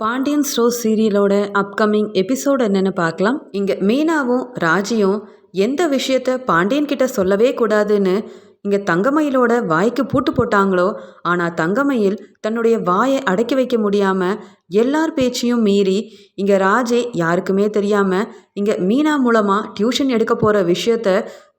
Pandian store சீரியலோட upcoming episode என்னென்னு பார்க்கலாம். இங்கே மீனாவும் ராஜியும் எந்த விஷயத்த பாண்டியன் கிட்ட சொல்லவே கூடாதுன்னு இங்கே தங்கமயிலோட வாய்க்கு பூட்டு போட்டாங்களோ ஆனால் தங்கமயில் தன்னுடைய வாயை அடக்கி வைக்க முடியாமல் எல்லார் பேச்சையும் மீறி இங்கே ராஜே யாருக்குமே தெரியாமல் இங்கே மீனா மூலமாக டியூஷன் எடுக்க போகிற விஷயத்த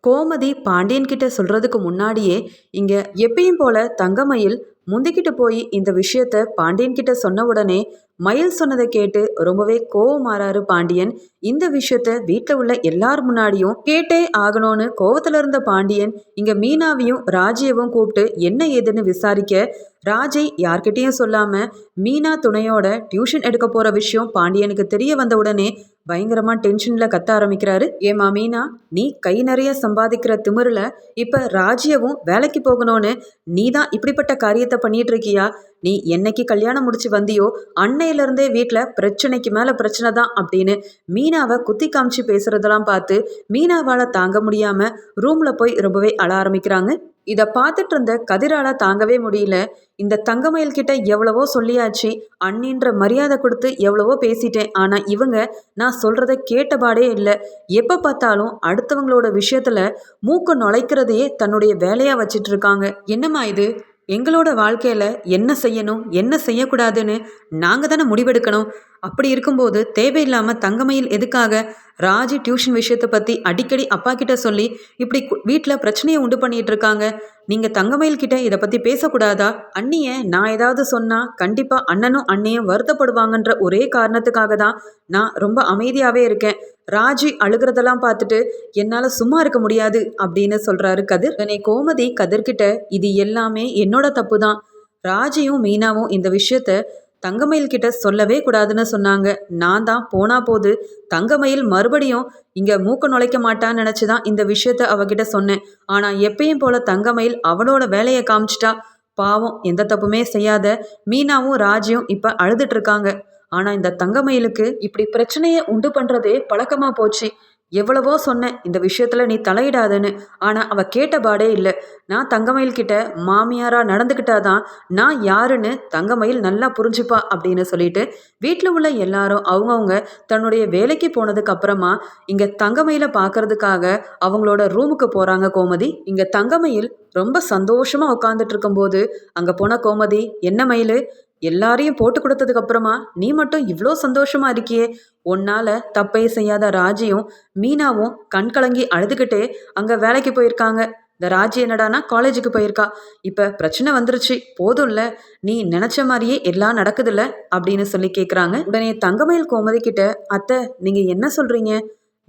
கோமதி பாண்டியன்கிட்ட சொல்கிறதுக்கு முன்னாடியே இங்கே எப்பயும் போல தங்கமயில் முந்திக்கிட்டு போய் இந்த விஷயத்த பாண்டியன் கிட்ட சொன்ன உடனே மயில் சொன்னதை கேட்டு ரொம்பவே கோவமாறாரு பாண்டியன். இந்த விஷயத்த வீட்டில் உள்ள எல்லார் முன்னாடியும் கேட்டே ஆகணும்னு கோவத்துல இருந்த பாண்டியன் இங்க மீனாவையும் ராஜியவும் கூப்பிட்டு என்ன ஏதுன்னு விசாரிக்க? ராஜை யார்கிட்டயும் சொல்லாம மீனா துணையோட டியூஷன் எடுக்க போற விஷயம் பாண்டியனுக்கு தெரிய வந்த உடனே பயங்கரமா டென்ஷன்ல கத்த ஆரம்பிக்கிறாரு. ஏமா மீனா நீ கை நிறைய சம்பாதிக்கிற திமிரில் இப்ப ராஜியவும் வேலைக்கு போகணும்னு நீ தான் இப்படிப்பட்ட காரியத்தை பண்ணிட்டு இருக்கியா? நீ என்னைக்கு கல்யாணம் முடிச்சு வந்தியோ அன்னையிலேருந்தே வீட்டில் பிரச்சனைக்கு மேலே பிரச்சனை தான் அப்படின்னு மீனாவை குத்தி காமிச்சு பேசுறதெல்லாம் பார்த்து மீனாவால் தாங்க முடியாமல் ரூமில் போய் ரொம்பவே அழ ஆரம்பிக்கிறாங்க. இதை பார்த்துட்டு இருந்த கதிரால தாங்கவே முடியல. இந்த தங்கமயில் கிட்ட எவ்வளவோ சொல்லியாச்சு அண்ணின்ற மரியாதை கொடுத்து எவ்வளவோ பேசிட்டேன். ஆனால் இவங்க நான் சொல்கிறத கேட்டபாடே இல்லை. எப்போ பார்த்தாலும் அடுத்தவங்களோட விஷயத்தில் மூக்கு நுழைக்கிறதையே தன்னுடைய வேலையாக வச்சிட்டு இருக்காங்க என்னம்மா இது? எங்களோட வாழ்க்கையில் என்ன செய்யணும் என்ன செய்யக்கூடாதுன்னு நாங்கள் தானே முடிவெடுக்கணும். அப்படி இருக்கும்போது தேவையில்லாமல் தங்கமையில் எதுக்காக ராஜி டியூஷன் விஷயத்தை பற்றி அடிக்கடி அப்பா கிட்ட சொல்லி இப்படி வீட்டில் பிரச்சனையை உண்டு பண்ணிட்டு இருக்காங்க. நீங்கள் தங்கமயில் கிட்ட இதை பற்றி பேசக்கூடாதா? அண்ணியை நான் ஏதாவது சொன்னால் கண்டிப்பாக அண்ணனும் அண்ணியும் வருத்தப்படுவாங்கன்ற ஒரே காரணத்துக்காக தான் நான் ரொம்ப அமைதியாகவே இருக்கேன். ராஜி அழுகிறதெல்லாம் பார்த்துட்டு என்னால் சும்மா இருக்க முடியாது அப்படின்னு சொல்கிறாரு கதிர். உடனே கோமதி கதிர்கிட்ட இது எல்லாமே என்னோட தப்பு தான். ராஜியும் மீனாவும் இந்த விஷயத்த தங்கமயில் கிட்ட சொல்லவே கூடாதுன்னு சொன்னாங்க. நான் தான் போனா போது தங்கமயில் மறுபடியும் இங்க மூக்க நுழைக்க மாட்டான்னு நினச்சி தான் இந்த விஷயத்த அவகிட்ட சொன்னேன். ஆனால் எப்பயும் போல தங்கமயில் அவளோட வேலையை காமிச்சிட்டா. பாவம் எந்த தப்புமே செய்யாத மீனாவும் ராஜியும் இப்போ அழுதுட்டு இருக்காங்க. ஆனால் இந்த தங்கமயிலுக்கு இப்படி பிரச்சனையை உண்டு பண்ணுறதே பழக்கமாக போச்சு. எவ்வளவோ சொன்னேன் இந்த விஷயத்தில் நீ தலையிடாதன்னு. ஆனால் அவள் கேட்டபாடே இல்லை. நான் தங்கமயில் கிட்ட மாமியாராக நடந்துக்கிட்டாதான் நான் யாருன்னு தங்கமயில் நல்லா புரிஞ்சுப்பா அப்படின்னு சொல்லிட்டு வீட்டில் உள்ள எல்லாரும் அவங்கவுங்க தன்னுடைய வேலைக்கு போனதுக்கு அப்புறமா இங்கே தங்கமயில பார்க்கறதுக்காக அவங்களோட ரூமுக்கு போகிறாங்க கோமதி. இங்கே தங்கமயில் ரொம்ப சந்தோஷமாக உட்காந்துட்டு இருக்கும்போது அங்கே போன கோமதி என்ன மயில்? எல்லாரையும் போட்டு கொடுத்ததுக்கு அப்புறமா நீ மட்டும் இவ்வளோ சந்தோஷமா இருக்கியே? உன்னால தப்பே செய்யாத ராஜியும் மீனாவும் கண் கலங்கி அழுதுகிட்டே அங்க வேலைக்கு போயிருக்காங்க. இந்த ராஜி என்னடானா காலேஜுக்கு போயிருக்கா. இப்ப பிரச்சனை வந்துருச்சு. போதும்ல. நீ நினைச்ச மாதிரியே எல்லாம் நடக்குதுல்ல? அப்படின்னு சொல்லி கேக்குறாங்க. உடனே தங்கமயில் கோமதி கிட்ட அத்தை நீங்க என்ன சொல்றீங்க?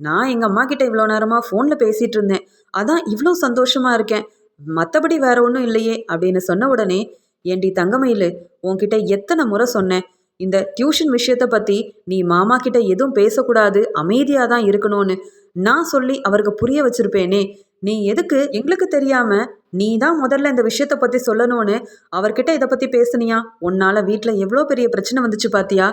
நான் எங்க அம்மா கிட்ட இவ்வளோ நேரமா ஃபோனில் பேசிட்டு இருந்தேன். அதான் இவ்வளோ சந்தோஷமா இருக்கேன். மற்றபடி வேற ஒன்றும் இல்லையே. அப்படின்னு சொன்ன உடனே ஏண்டி தங்கமயிலு உன்கிட்ட எத்தனை முறை சொன்னேன். இந்த டியூஷன் விஷயத்த பற்றி நீ மாமா கிட்ட எதுவும் பேசக்கூடாது அமைதியாக தான் இருக்கணும்னு. நான் சொல்லி அவருக்கு புரிய வச்சிருப்பேனே. நீ எதுக்கு? எங்களுக்கு தெரியாம நீ தான் முதல்ல இந்த விஷயத்த பற்றி சொல்லணும்னு அவர்கிட்ட இதை பற்றி பேசுனியா? உன்னால வீட்டில் எவ்வளோ பெரிய பிரச்சனை வந்துச்சு பாத்தியா?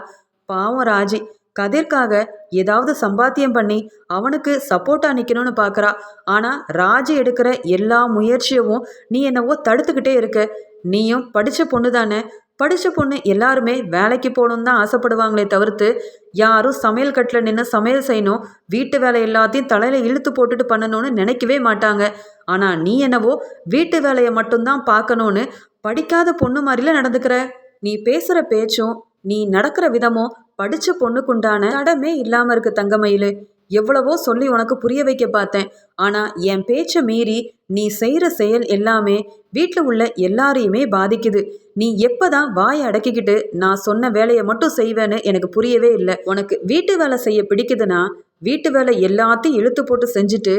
பாவம் ராஜி கதிர்க்காக ஏதாவது சம்பாத்தியம் பண்ணி அவனுக்கு சப்போர்ட்டாக நிற்கணும்னு பார்க்குறா ஆனால் ராஜி எடுக்கிற எல்லா முயற்சியவும் நீ என்னவோ தடுத்துக்கிட்டே இருக்க. நீயும் படித்த பொண்ணு தானே? படித்த பொண்ணு எல்லாருமே வேலைக்கு போகணுன்னு தான் ஆசைப்படுவாங்களே தவிர்த்து யாரும் சமையல் கட்டில் நின்று சமையல் செய்யணும் வீட்டு வேலை எல்லாத்தையும் தலையில் இழுத்து போட்டுட்டு பண்ணணும்னு நினைக்கவே மாட்டாங்க. ஆனால் நீ என்னவோ வீட்டு வேலையை மட்டும்தான் பார்க்கணுன்னு படிக்காத பொண்ணு மாதிரில நடந்துக்கிற. நீ பேசுகிற பேச்சும் நீ நடக்கிற விதமும் படித்த பொண்ணுக்குண்டான தடமே இல்லாமல் இருக்கு தங்கமயிலு. எவ்வளவோ சொல்லி உனக்கு புரிய வைக்க பார்த்தேன். ஆனால் என் பேச்சை மீறி நீ செய்கிற செயல் எல்லாமே வீட்டில் உள்ள எல்லாரையுமே பாதிக்குது. நீ எப்போதான் வாயை அடக்கிக்கிட்டு நான் சொன்ன வேலையை மட்டும் செய்வேன்னு எனக்கு புரியவே இல்லை. உனக்கு வீட்டு வேலை செய்ய பிடிக்குதுன்னா வீட்டு வேலை எல்லாத்தையும் இழுத்து போட்டு செஞ்சுட்டு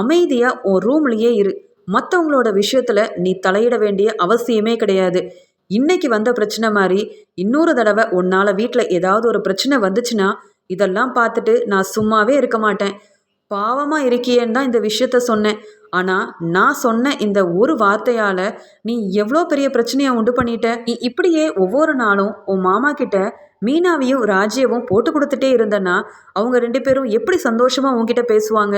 அமைதியாக உன் ரூம்லேயே இரு. மற்றவங்களோட விஷயத்தில் நீ தலையிட வேண்டிய அவசியமே கிடையாது. இன்னைக்கு வந்த பிரச்சனை மாதிரி இன்னொரு தடவை உன்னால் வீட்டில் ஏதாவது ஒரு பிரச்சனை வந்துச்சுன்னா இதெல்லாம் பார்த்துட்டு நான் சும்மாவே இருக்க மாட்டேன். பாவமாக இருக்கியேன்னு தான் இந்த விஷயத்த சொன்னேன். ஆனால் நான் சொன்ன இந்த ஒரு வார்த்தையால் நீ எவ்வளோ பெரிய பிரச்சனையை உண்டு பண்ணிட்ட? நீ இப்படியே ஒவ்வொரு நாளும் உன் மாமா கிட்ட மீனாவையும் ராஜ்யவும் போட்டு கொடுத்துட்டே இருந்தேன்னா அவங்க ரெண்டு பேரும் எப்படி சந்தோஷமாக உங்ககிட்ட பேசுவாங்க?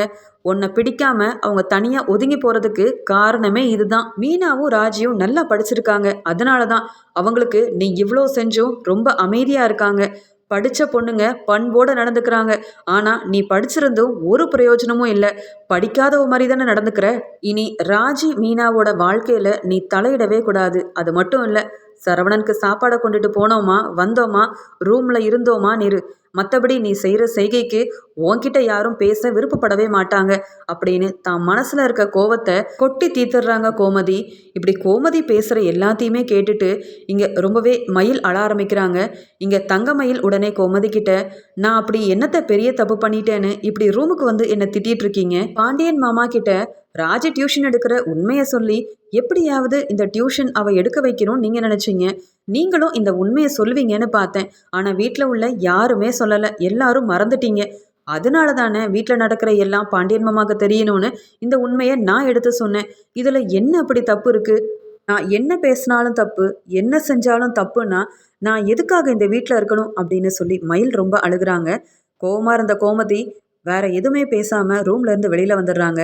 உன்னை பிடிக்காம அவங்க தனியாக ஒதுங்கி போகிறதுக்கு காரணமே இதுதான். மீனாவும் ராஜியும் நல்லா படிச்சிருக்காங்க. அதனால தான் அவங்களுக்கு நீ இவ்வளோ செஞ்சும் ரொம்ப அமைதியாக இருக்காங்க. படித்த பொண்ணுங்க பண்போடு நடந்துக்கிறாங்க. ஆனால் நீ படிச்சிருந்தும் ஒரு பிரயோஜனமும் இல்லை. படிக்காதவ மாதிரி தானே நடந்துக்கிற. இனி ராஜி மீனாவோட வாழ்க்கையில் நீ தலையிடவே கூடாது. அது மட்டும் இல்லை சரவணனுக்கு சாப்பாடை கொண்டுட்டு போனோமா? வந்தோமா? ரூமில் இருந்தோமா? நிறு மற்றபடி நீ செய்கிற செய்கைக்கு உன்கிட்ட யாரும் பேச விருப்பப்படவே மாட்டாங்க. அப்படின்னு தான் மனசில் இருக்க கோவத்தை கொட்டி தீத்துடுறாங்க கோமதி. இப்படி கோமதி பேசுகிற எல்லாத்தையுமே கேட்டுட்டு இங்கே ரொம்பவே மயில் அழ ஆரம்பிக்கிறாங்க. இங்கே தங்க மயில் உடனே கோமதி கிட்ட நான் அப்படி என்னத்தை பெரிய தப்பு பண்ணிட்டேன்னு இப்படி ரூமுக்கு வந்து என்னை திட்டிகிட்டு இருக்கீங்க? பாண்டியன் மாமா கிட்ட ராஜ டியூஷன் எடுக்கிற உண்மையை சொல்லி எப்படியாவது இந்த டியூஷன் அவள் எடுக்க வைக்கணும்னு நீங்கள் நினச்சிங்க. நீங்களும் இந்த உண்மையை சொல்லுவீங்கன்னு பார்த்தேன். ஆனால் வீட்டில் உள்ள யாருமே சொல்லலை. எல்லாரும் மறந்துட்டீங்க. அதனால தானே வீட்டில் நடக்கிற எல்லாம் பாண்டியன் மாமாவுக்கு தெரியணும்னு இந்த உண்மையை நான் எடுத்து சொன்னேன். இதில் என்ன அப்படி தப்பு இருக்குது நான் என்ன பேசினாலும் தப்பு என்ன செஞ்சாலும் தப்புன்னா நான் எதுக்காக இந்த வீட்டில் இருக்கணும் அப்படின்னு சொல்லி மயில் ரொம்ப அழுகுறாங்க. கோவமாக இருந்த கோமதி வேற எதுவுமே பேசாமல் ரூம்லேருந்து வெளியில் வந்துடுறாங்க.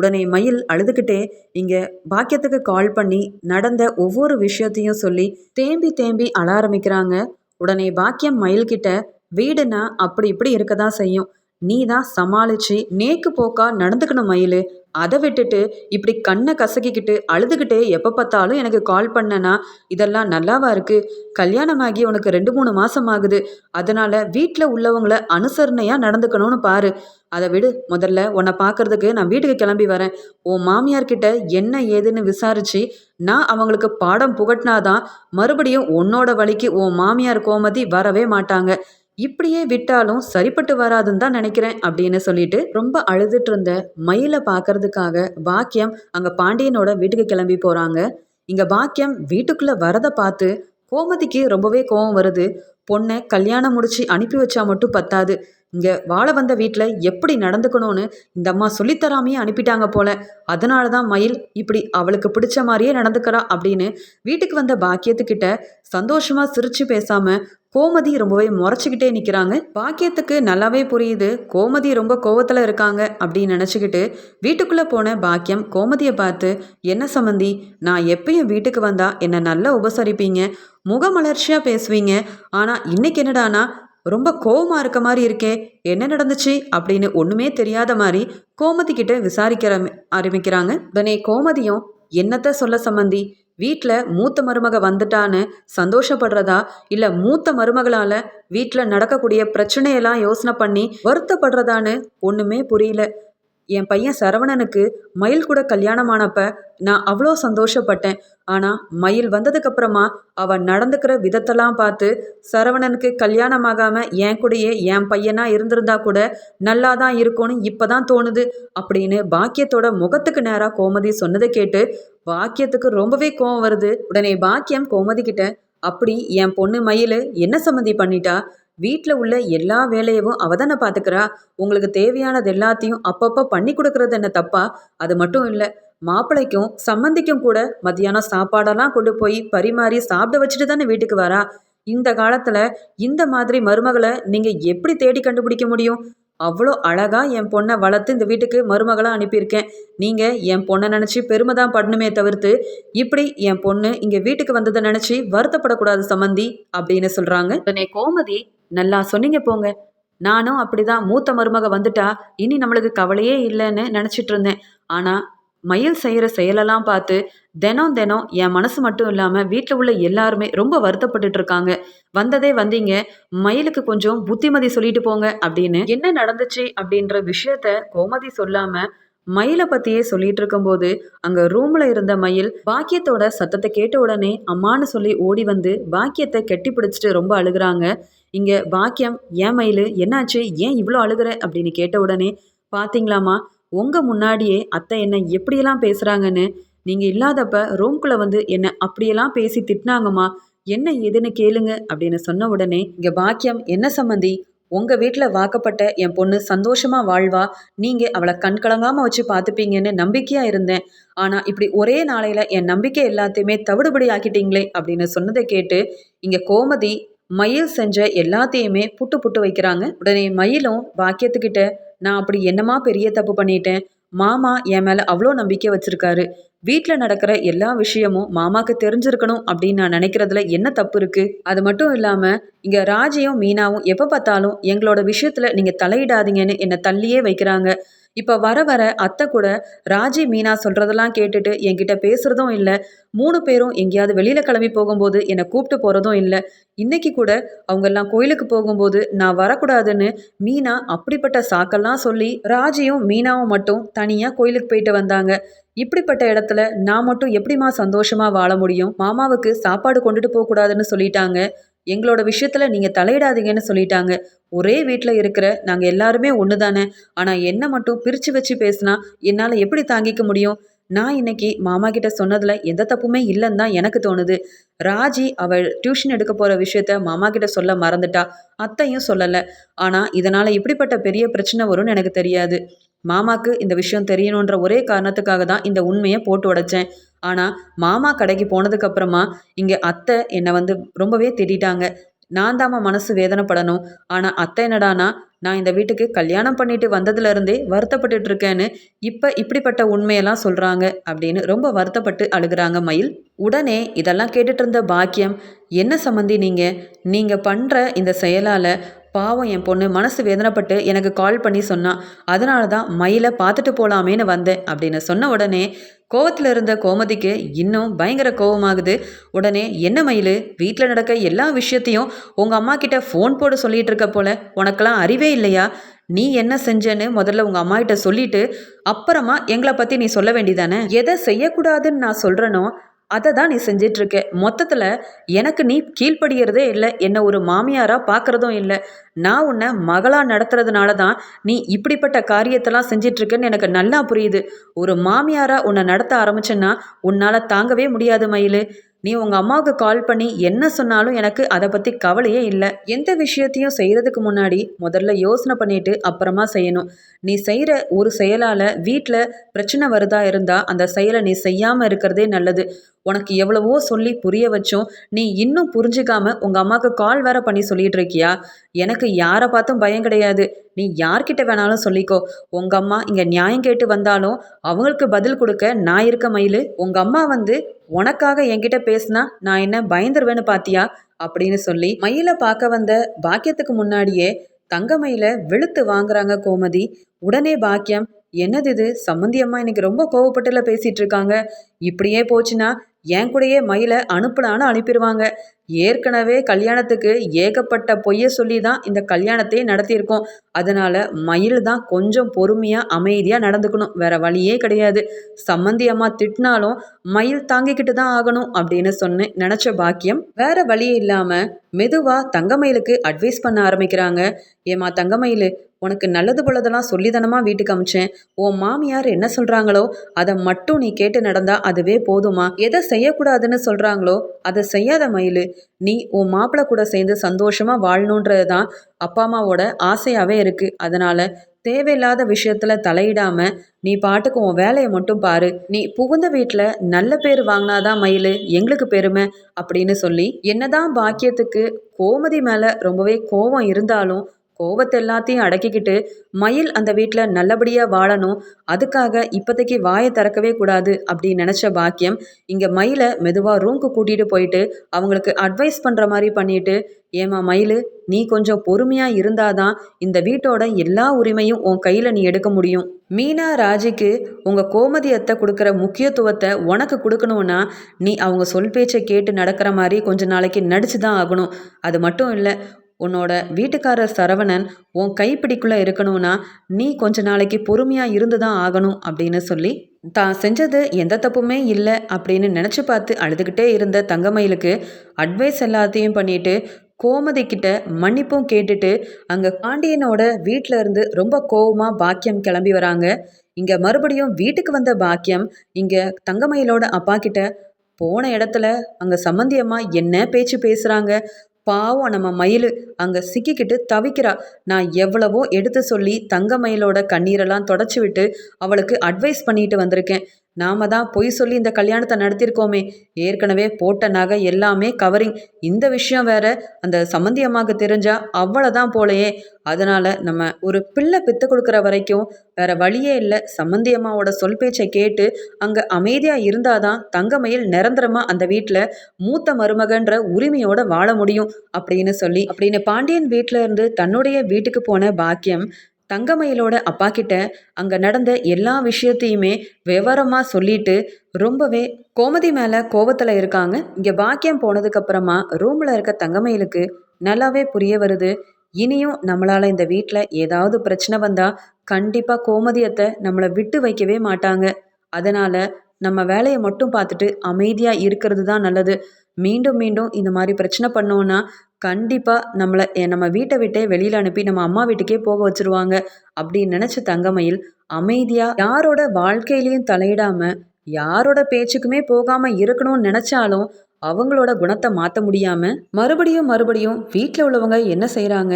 உடனே மயில் அழுதுகிட்டே இங்கே பாக்கியத்துக்கு கால் பண்ணி நடந்த ஒவ்வொரு விஷயத்தையும் சொல்லி தேம்பி தேம்பி அழ ஆரம்பிக்கிறாங்க. உடனே பாக்கியம் மயில்கிட்ட வீடுனா அப்படி இப்படி இருக்க தான் செய்யும். நீ தான் சமாளித்து நேக்கு போக்கா நடந்துக்கணும் மயில். அதை விட்டுட்டு இப்படி கண்ணை கசக்கிக்கிட்டு அழுதுகிட்டே எப்போ பார்த்தாலும் எனக்கு கால் பண்ணனா இதெல்லாம் நல்லாவா இருக்குது கல்யாணமாகி உனக்கு ரெண்டு மூணு மாதம் ஆகுது. அதனால் வீட்டில் உள்ளவங்கள அனுசரணையாக நடந்துக்கணும்னு பாரு. அதை விடு முதல்ல உன்னை பார்க்கறதுக்கு நான் வீட்டுக்கு கிளம்பி வரேன். உன் மாமியார்கிட்ட என்ன ஏதுன்னு விசாரித்து நான் அவங்களுக்கு பாடம் புகட்டினாதான் மறுபடியும் உன்னோட வழிக்கு உன் மாமியார் கோமதி வரவே மாட்டாங்க. இப்படியே விட்டாலும் சரிப்பட்டு வராதுன்னு தான் நினைக்கிறேன் அப்படின்னு சொல்லிட்டு ரொம்ப அழுதுட்டு இருந்த மயிலை பார்க்கறதுக்காக பாக்கியம் அங்கே பாண்டியனோட வீட்டுக்கு கிளம்பி போகிறாங்க இங்கே பாக்கியம் வீட்டுக்குள்ளே வரதை பார்த்து கோமதிக்கு ரொம்பவே கோவம் வருது. பொண்ணை கல்யாணம் முடிச்சு அனுப்பி வச்சா மட்டும் பத்தாது. இங்கே வாழ வந்த வீட்டில் எப்படி நடந்துக்கணும்னு இந்த அம்மா சொல்லித்தராமையே அனுப்பிட்டாங்க போல. அதனால தான் மயில் இப்படி அவளுக்கு பிடிச்ச மாதிரியே நடந்துக்கிறா அப்படின்னு வீட்டுக்கு வந்த பாக்கியத்துக்கிட்ட சந்தோஷமாக சிரித்து பேசாமல் கோமதி ரொம்பவே முறைச்சிக்கிட்டே நிற்கிறாங்க பாக்கியத்துக்கு நல்லாவே புரியுது. கோமதி ரொம்ப கோவத்தில் இருக்காங்க அப்படின்னு நினச்சிக்கிட்டு வீட்டுக்குள்ளே போன பாக்கியம் கோமதியை பார்த்து என்ன சம்மந்தி நான் எப்பயும் வீட்டுக்கு வந்தால் என்னை நல்லா உபசரிப்பீங்க? முகமலர்ச்சியாக பேசுவீங்க. ஆனால் இன்னைக்கு என்னடானா ரொம்ப கோவமாக இருக்க மாதிரி இருக்கே என்ன நடந்துச்சு அப்படின்னு ஒன்றுமே தெரியாத மாதிரி கோமதி கிட்ட விசாரிக்கிற ஆரம்பிக்கிறாங்க. உடனே கோமதியும் என்னத்த சொல்ல சம்மந்தி வீட்டில் மூத்த மருமக வந்துட்டான்னு சந்தோஷப்படுறதா? இல்லை மூத்த மருமகளால் வீட்டில் நடக்கக்கூடிய பிரச்சனையெல்லாம் யோசனை பண்ணி வருத்தப்படுறதான்னு ஒன்றுமே புரியல. என் பையன் சரவணனுக்கு மயில் கூட கல்யாணமானப்ப நான் அவ்வளோ சந்தோஷப்பட்டேன். ஆனால் மயில் வந்ததுக்கப்புறமா அவன் நடந்துக்கிற விதத்தெல்லாம் பார்த்து சரவணனுக்கு கல்யாணம் ஆகாமல் என் கூடயே என் பையனாக இருந்திருந்தா கூட நல்லா தான் இருக்கும்னு இப்போ தான் தோணுது அப்படின்னு பாக்கியத்தோட முகத்துக்கு நேராக கோமதி சொன்னதை கேட்டு பாக்கியத்துக்கு ரொம்பவே கோவம் வருது. உடனே பாக்கியம் கோமதி கிட்ட அப்படி என் பொண்ணு மயில் என்ன சம்மதி பண்ணிட்டா? வீட்டில் உள்ள எல்லா வேலையவும் அவ தானே பார்த்துக்கிறா உங்களுக்கு தேவையானது எல்லாத்தையும் அப்பப்போ பண்ணி கொடுக்கறது என்ன தப்பா? அது மட்டும் இல்லை மாப்பிள்ளைக்கும் சம்மந்திக்கும் கூட மத்தியானம் சாப்பாடெல்லாம் கொண்டு போய் பரிமாறி சாப்பிட வச்சுட்டு தானே வீட்டுக்கு வரா? இந்த காலத்தில் இந்த மாதிரி மருமகளை நீங்கள் எப்படி தேடி கண்டுபிடிக்க முடியும்? அவ்வளோ அழகாக என் பொண்ணை வளர்த்து இந்த வீட்டுக்கு மருமகளாக அனுப்பியிருக்கேன். நீங்கள் என் பொண்ணை நினச்சி பெருமை தான் படணுமே தவிர்த்து இப்படி என் பொண்ணு இங்கே வீட்டுக்கு வந்ததை நினச்சி வருத்தப்படக்கூடாது சம்மந்தி அப்படின்னு சொல்கிறாங்க உடனே கோமதி நல்லா சொன்னீங்க போங்க. நானும் அப்படிதான் மூத்த மருமக வந்துட்டா இனி நம்மளுக்கு கவலையே இல்லைன்னு நினச்சிட்டு இருந்தேன். ஆனால் மயில் செய்கிற செயலெல்லாம் பார்த்து தினம் தினம் என் மனசு மட்டும் இல்லாமல் வீட்டில் உள்ள எல்லாருமே ரொம்ப வருத்தப்பட்டுட்டு இருக்காங்க. வந்ததே வந்தீங்க. மயிலுக்கு கொஞ்சம் புத்திமதி சொல்லிட்டு போங்க அப்படின்னு. என்ன நடந்துச்சு அப்படின்ற விஷயத்த கோமதி சொல்லாமல் மயிலை பற்றியே சொல்லிட்டு இருக்கும்போது அங்கே ரூமில் இருந்த மயில் பாக்கியத்தோட சத்தத்தை கேட்ட உடனே அம்மான்னு சொல்லி ஓடி வந்து பாக்கியத்தை கெட்டி பிடிச்சிட்டு ரொம்ப அழுகுறாங்க. இங்கே பாக்கியம் ஏன் மயில் என்னாச்சு? ஏன் இவ்வளோ அழுகிற? அப்படின்னு கேட்ட உடனே பார்த்தீங்களாமா உங்கள் முன்னாடியே அத்தை என்ன எப்படியெல்லாம் பேசுகிறாங்கன்னு நீங்கள் இல்லாதப்ப ரூம்குள்ளே வந்து என்னை அப்படியெல்லாம் பேசி திட்டினாங்கம்மா. என்ன ஏதுன்னு கேளுங்க அப்படின்னு சொன்ன உடனே இங்கே பாக்கியம் என்ன சம்மந்தி உங்கள் வீட்டில் வாக்கப்பட்ட என் பொண்ணு சந்தோஷமாக வாழ்வா? நீங்கள் அவளை கண்கலங்காமல் வச்சு பார்த்துப்பீங்கன்னு நம்பிக்கையாக இருந்தேன். ஆனால் இப்படி ஒரே நாளையில் என் நம்பிக்கை எல்லாத்தையுமே தவிடுபடி ஆக்கிட்டீங்களே அப்படின்னு சொன்னதை கேட்டு இங்கே கோமதி மயில் செஞ்ச எல்லாத்தையுமே புட்டு புட்டு வைக்கிறாங்க. உடனே மயிலும் பாக்கியத்துக்கிட்ட நான் அப்படி என்னமா பெரிய தப்பு பண்ணிட்டேன்? மாமா என் மேலே அவ்வளோ நம்பிக்கை வச்சிருக்காரு. வீட்டில் நடக்கிற எல்லா விஷயமும் மாமாக்கு தெரிஞ்சிருக்கணும் அப்படின்னு நான் நினைக்கிறதுல என்ன தப்பு இருக்கு? அது மட்டும் இல்லாமல் இங்கே ராஜியும் மீனாவும் எப்போ பார்த்தாலும் எங்களோட விஷயத்தில் நீங்கள் தலையிடாதீங்கன்னு என்னை தள்ளியே வைக்கிறாங்க. இப்போ வர வர அத்தை கூட ராஜி மீனா சொல்கிறதெல்லாம் கேட்டுட்டு என்கிட்ட பேசுகிறதும் இல்லை. மூணு பேரும் எங்கேயாவது வெளியில் கிளம்பி போகும்போது என்னை கூப்பிட்டு போகிறதும் இல்லை. இன்னைக்கு கூட அவங்கெல்லாம் கோயிலுக்கு போகும்போது நான் வரக்கூடாதுன்னு மீனா அப்படிப்பட்ட சாக்கெல்லாம் சொல்லி ராஜியும் மீனாவும் மட்டும் தனியாக கோயிலுக்கு போயிட்டு வந்தாங்க. இப்படிப்பட்ட இடத்துல நான் மட்டும் எப்படிமா சந்தோஷமா வாழ முடியும்? மாமாவுக்கு சாப்பாடு கொண்டுட்டு போகக்கூடாதுன்னு சொல்லிட்டாங்க. எங்களோட விஷயத்துல நீங்க தலையிடாதீங்கன்னு சொல்லிட்டாங்க. ஒரே வீட்டில் இருக்கிற நாங்கள் எல்லாருமே ஒன்று தானே ஆனால் என்ன மட்டும் பிரித்து வச்சு பேசினா என்னால் எப்படி தாங்கிக்க முடியும்? நான் இன்னைக்கு மாமா கிட்ட சொன்னதில் எந்த தப்புமே இல்லைன்னு தான் எனக்கு தோணுது. ராஜி அவள் டியூஷன் எடுக்க போகிற விஷயத்த மாமா கிட்ட சொல்ல மறந்துட்டா. அத்தையும் சொல்லலை. ஆனால் இதனால் இப்படிப்பட்ட பெரிய பிரச்சனை வரும்னு எனக்கு தெரியாது. மாமாக்கு இந்த விஷயம் தெரியணுன்ற ஒரே காரணத்துக்காக தான் இந்த உண்மையை போட்டு உடைச்சேன். ஆனால் மாமா கடைக்கு போனதுக்கப்புறமா இங்கே அத்தை என்னை வந்து ரொம்பவே திட்டாங்க நான் தாம மனசு வேதனைப்படணும். ஆனால் அத்தை என்னடானா நான் இந்த வீட்டுக்கு கல்யாணம் பண்ணிட்டு வந்ததுலேருந்தே வருத்தப்பட்டுட்டு இருக்கேன்னு இப்போ இப்படிப்பட்ட உண்மையெல்லாம் சொல்கிறாங்க அப்படின்னு ரொம்ப வருத்தப்பட்டு அழுகிறாங்க மயில். உடனே இதெல்லாம் கேட்டுட்டு இருந்த பாக்கியம் என்ன சம்மந்தி நீங்கள் நீங்கள் பண்ணுற இந்த செயலால் பாவம் என் பொண்ணு மனசு வேதனைப்பட்டு எனக்கு கால் பண்ணி சொன்னான் அதனால தான் மயிலை பார்த்துட்டு போகலாமேன்னு வந்தேன் அப்படின்னு சொன்ன உடனே கோவத்தில் இருந்த கோமதிக்கு இன்னும் பயங்கர கோவமாகுது. உடனே என்ன மயில் வீட்டில் நடக்க எல்லா விஷயத்தையும் உங்கள் அம்மா கிட்ட ஃபோன் போட சொல்லிட்டு இருக்க போல? உனக்கெல்லாம் அறிவே இல்லையா? நீ என்ன செஞ்சேன்னு முதல்ல உங்கள் அம்மா கிட்ட சொல்லிட்டு அப்புறமா எங்களை பற்றி நீ சொல்ல வேண்டியதானே எதை செய்யக்கூடாதுன்னு நான் சொல்கிறேனோ அதை தான் நீ செஞ்சிட்ருக்க. மொத்தத்தில் எனக்கு நீ கீழ்ப்படுகிறதே இல்லை. என்னை ஒரு மாமியாராக பார்க்குறதும் இல்லை. நான் உன்னை மகளாக நடத்துறதுனால தான் நீ இப்படிப்பட்ட காரியத்தெல்லாம் செஞ்சிட்ருக்கேன்னு எனக்கு நல்லா புரியுது. ஒரு மாமியாராக உன்னை நடத்த ஆரம்பிச்சேன்னா உன்னால் தாங்கவே முடியாது மயில். நீ உங்கள் அம்மாவுக்கு கால் பண்ணி என்ன சொன்னாலும் எனக்கு அதை பற்றி கவலையே இல்லை. எந்த விஷயத்தையும் செய்கிறதுக்கு முன்னாடி முதல்ல யோசனை பண்ணிட்டு அப்புறமா செய்யணும். நீ செய்கிற ஒரு செயலால் வீட்டில் பிரச்சனை வருதா இருந்தால் அந்த செயலை நீ செய்யாமல் இருக்கிறதே நல்லது. உனக்கு எவ்வளவோ சொல்லி புரிய வச்சும். நீ இன்னும் புரிஞ்சுக்காம உங்கள் அம்மாவுக்கு கால் வேற பண்ணி சொல்லிட்டு இருக்கியா? எனக்கு யாரை பார்த்தும் பயம் கிடையாது. நீ யார்கிட்ட வேணாலும் சொல்லிக்கோ. உங்கள் அம்மா இங்கே நியாயம் கேட்டு வந்தாலும் அவங்களுக்கு பதில் கொடுக்க நான் இருக்க மயில் உங்கள் அம்மா வந்து உனக்காக என்கிட்ட பேசினா நான் என்ன பயந்துருவேன்னு பாத்தியா? அப்படின்னு சொல்லி மயிலை பார்க்க வந்த பாக்கியத்துக்கு முன்னாடியே தங்கமயில வெளுத்து வாங்குறாங்க கோமதி. உடனே பாக்கியம் என்னது இது? சம்மந்தி அம்மா இன்னைக்கு ரொம்ப கோவப்பட்டுல பேசிட்டு இருக்காங்க. இப்படியே போச்சுன்னா என் கூடயே மயிலை அனுப்புனான்னு அனுப்பிடுவாங்க ஏற்கனவே கல்யாணத்துக்கு ஏகப்பட்ட பொய்ய சொல்லி தான் இந்த கல்யாணத்தை நடத்தியிருக்கோம். அதனால மயில் தான் கொஞ்சம் பொறுமையாக அமைதியாக நடந்துக்கணும். வேற வழியே கிடையாது. சம்மந்தி அம்மா திட்டினாலும் மயில் தாங்கிக்கிட்டு தான் ஆகணும் அப்படின்னு சொன்னு நினச்ச பாக்கியம் வேற வழியே இல்லாமல் மெதுவாக தங்கமயிலுக்கு அட்வைஸ் பண்ண ஆரம்பிக்கிறாங்க. ஏமா தங்கமயில் உனக்கு நல்லது போலதெல்லாம் சொல்லிதனமாக வீட்டுக்கு அமிச்சேன். உன் மாமியார் என்ன சொல்கிறாங்களோ அதை மட்டும் நீ கேட்டு நடந்தா அதுவே போதுமா? எதை செய்யக்கூடாதுன்னு சொல்கிறாங்களோ அதை செய்யாத மயில். நீ உன் மாப்பிள்ளை கூட சேர்ந்து சந்தோஷமாக வாழணுன்றது தான் அப்பா அம்மாவோட ஆசையாகவே இருக்குது அதனால் தேவையில்லாத விஷயத்துல தலையிடாம நீ பாட்டுக்கு உன் வேலையை மட்டும் பாரு. நீ புகுந்த வீட்டில் நல்ல பேர் வாங்கினாதான் மயில் எங்களுக்கு பெருமை அப்படின்னு சொல்லி என்னதான் பாக்கியத்துக்கு கோமதி மேலே ரொம்பவே கோபம் இருந்தாலும் கோவத்தை எல்லாத்தையும் அடக்கிக்கிட்டு மயில் அந்த வீட்டில் நல்லபடியாக வாழணும். அதுக்காக இப்போதைக்கு வாயை திறக்கவே கூடாது அப்படின்னு நினச்ச பாக்கியம் இங்கே மயிலை மெதுவாக ரூம்க்கு கூட்டிகிட்டு போயிட்டு அவங்களுக்கு அட்வைஸ் பண்ணுற மாதிரி பண்ணிட்டு ஏமா மயில் நீ கொஞ்சம் பொறுமையாக இருந்தாதான் இந்த வீட்டோட எல்லா உரிமையும் உன் கையில் நீ எடுக்க முடியும். மீனா ராஜிக்கு உங்கள் கோமதியத்தை கொடுக்குற முக்கியத்துவத்தை உனக்கு கொடுக்கணும்னா நீ அவங்க சொல் பேச்சை கேட்டு நடக்கிற மாதிரி கொஞ்ச நாளைக்கு நடிச்சு தான் ஆகணும். அது மட்டும் இல்லை உன்னோட வீட்டுக்காரர் சரவணன் உன் கைப்பிடிக்குள்ளே இருக்கணும்னா நீ கொஞ்ச நாளைக்கு பொறுமையாக இருந்து தான் ஆகணும் அப்படின்னு சொல்லி தான் செஞ்சது எந்த தப்புமே இல்லை அப்படின்னு நினச்சி பார்த்து அழுதுகிட்டே இருந்த தங்கமயிலுக்கு அட்வைஸ் எல்லாத்தையும் பண்ணிட்டு கோமதி கிட்ட மன்னிப்பும் கேட்டுட்டு அங்கே பாண்டியனோட வீட்டில் இருந்து ரொம்ப கோவமாக பாக்கியம் கிளம்பி வராங்க. இங்கே மறுபடியும் வீட்டுக்கு வந்த பாக்கியம் இங்கே தங்கமயிலோட அப்பா கிட்ட போன இடத்துல அங்கே சம்மந்தியம்மா என்ன பேச்சு பேசுகிறாங்க பாவம் நம்ம மயில் அங்கே சிக்கிக்கிட்டு தவிக்கிறா. நான் எவ்வளவோ எடுத்து சொல்லி தங்க மயிலோட கண்ணீரெல்லாம் தொடச்சி விட்டு அவளுக்கு அட்வைஸ் பண்ணிட்டு வந்திருக்கேன். நாம தான் பொய் சொல்லி இந்த கல்யாணத்தை நடத்தியிருக்கோமே. ஏற்கனவே போட்ட நகை எல்லாமே கவரிங். இந்த விஷயம் வேற அந்த சம்மந்தி தெரிஞ்சா அவ்வளோதான் போலையே. அதனால நம்ம ஒரு பிள்ளை பித்து கொடுக்குற வரைக்கும் வேற வழியே இல்லை. சம்மந்தியம்மாவோட சொல் பேச்சை கேட்டு அங்கே அமைதியாக இருந்தாதான் தங்கமயில் நிரந்தரமாக அந்த வீட்டில் மூத்த மருமகன்ற உரிமையோட வாழ முடியும். அப்படின்னு சொல்லி அப்படின்னு பாண்டியன் வீட்டில் இருந்து தன்னுடைய வீட்டுக்கு போன பாக்கியம் தங்கமயிலோட அப்பா கிட்ட அங்கே நடந்த எல்லா விஷயத்தையுமே விவரமாக சொல்லிட்டு ரொம்பவே கோமதி மேலே கோபத்தில் இருக்காங்க. இங்கே பாக்கியம் போனதுக்கப்புறமா ரூமில் இருக்க தங்கமயிலுக்கு நல்லாவே புரிய வருது. இனியும் நம்மளால் இந்த வீட்டில் ஏதாவது பிரச்சனை வந்தால் கண்டிப்பாக கோமதியத்தை நம்மளை விட்டு வைக்கவே மாட்டாங்க. அதனால் நம்ம வேலையை மட்டும் பார்த்துட்டு அமைதியாக இருக்கிறது தான் நல்லது. மீண்டும் மீண்டும் இந்த மாதிரி பிரச்சனை பண்ணோன்னா கண்டிப்பாக நம்மளை நம்ம வீட்டை விட்டே வெளியில் அனுப்பி நம்ம அம்மா வீட்டுக்கே போக வச்சுருவாங்க அப்படின்னு நினச்ச தங்கமயில் அமைதியாக யாரோட வாழ்க்கையிலையும் தலையிடாமல் யாரோட பேச்சுக்குமே போகாமல் இருக்கணும்னு நினச்சாலும் அவங்களோட குணத்தை மாற்ற முடியாமல் மறுபடியும் மறுபடியும் வீட்டில் உள்ளவங்க என்ன செய்கிறாங்க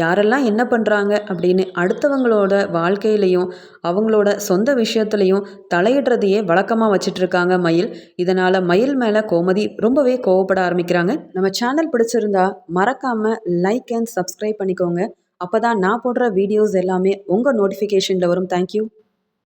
யாரெல்லாம் என்ன பண்ணுறாங்க அப்படின்னு அடுத்தவங்களோட வாழ்க்கையிலையும் அவங்களோட சொந்த விஷயத்துலையும் தலையிடுறதையே வழக்கமாக வச்சிட்ருக்காங்க மயில். இதனால் மயில் மேலே கோமதி ரொம்பவே கோவப்பட ஆரம்பிக்கிறாங்க. நம்ம சேனல் பிடிச்சிருந்தா மறக்காமல் லைக் அண்ட் சப்ஸ்கிரைப் பண்ணிக்கோங்க. அப்போ தான் நான் போடுற வீடியோஸ் எல்லாமே உங்கள் நோட்டிஃபிகேஷனில் வரும். தேங்க்யூ